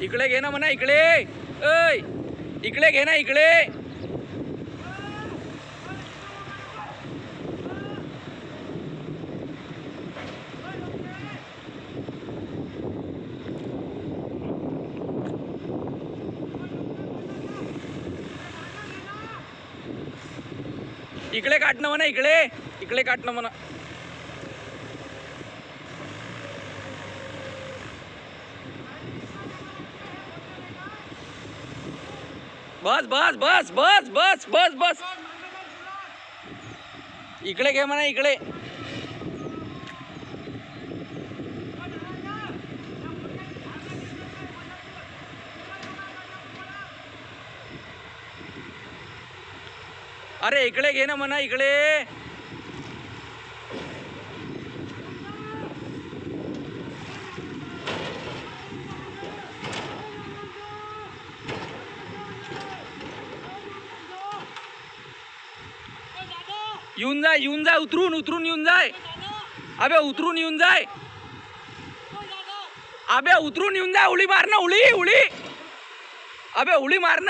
इकडे घे ना म्हणा इकडे. ऐ इकडे घे ना इकडे. इकडे काटणं म्हणा इकडे. इकडे काटणं म्हणा. बस बस बस बस बस बस बस. इकडे घे म्हणा इकडे. अरे इकडे घे ना म्हणा इकडे. येऊन जाय येऊन जाय उतरून उतरून येऊन जाय. अबे उतरून येऊन जाय. अबे उतरून येऊन जाय उडी मार ना उडी उडी. अबे उडी मार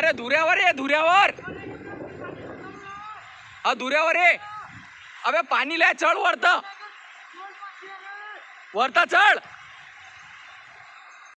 अरे धुऱ्यावर ये धुऱ्यावर. हा धुऱ्यावर ये. अबे पाणी लय चढ वरत. वरता चढ.